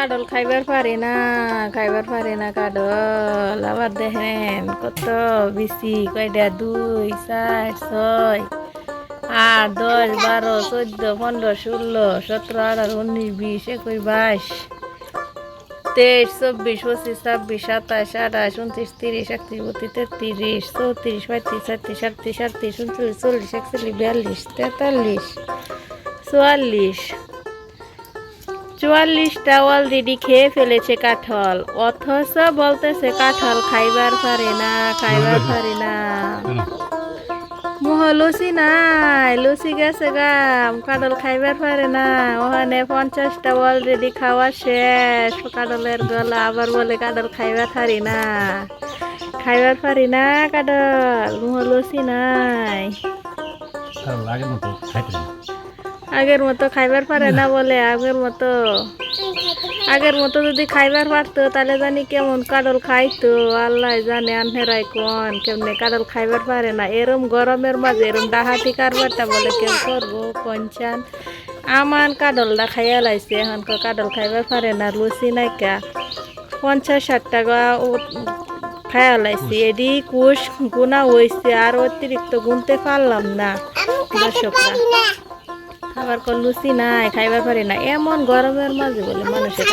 Cuddle খাইবার পারে না, খাইবার পারে না কাডল আবার দেখেন কত বেশি কয়টা? দুই, চার, ছয়, আট, দশ, বারো, চোদ্দ, পনেরো, ষোলো, সতেরো, আঠারো, উনিশ, বিশ, একুশ, বাইশ, তেইশ, চব্বিশ, পঁচিশ, ছাব্বিশ, সাতাশ, আঠাশ, উনত্রিশ, তিরিশ, একত্রিশ, বত্রিশ, তেত্রিশ, চৌত্রিশ, পঁয়ত্রিশ ছত্রিশ সাতত্রিশ আটত্রিশ, উনচল্লিশ চল্লিশ একচল্লিশ, বিয়াল্লিশ, তেতাল্লিশ, চুয়াল্লিশ চুয়াল্লিশটা অলরেডি খেয়ে ফেলেছে কাঠল। অথচ বলতেছে কাঠল খাইবার পারে না খাইবার পারে না। মোহ লুচি নাই লুচি গেছে গাম কাডল খাইবার পারে না। ওখানে পঞ্চাশটা অলরেডি খাওয়া শেষ কাডলের গলা আবার বলে কাডল খাইবার পারি না খাইবার পারি না কাডল মোহ লুচি নাই। কারণ আগের মতো খাইতে না। আগের মতো খাইবার পারে না বলে আগের মতো। আগের মতো যদি খাইবার পারতো তাহলে জানি কেমন কাডল খাইতো। আল্লাহ জানে আনহেরাই কোন কেমনে কাডল খাইবার পারে না। এরম গরমের মাঝে এরম ডাহাতি কারবারটা বলে কেউ করব কঞ্চান আমান কাডলটা খাইয়া লাইছে এখন কো কাডল খাইবার পারে না লুচি নাইকা। পঞ্চাশ ষাট টাকা খাইয়া লাইছি এডি কুশ গুণা হয়েছে আর অতিরিক্ত গুনতে পারলাম না। দর্শকরা। খাবার কর লুচি নাই খাইবার পারে না। এমন গরমের মাঝে বলে মানুষের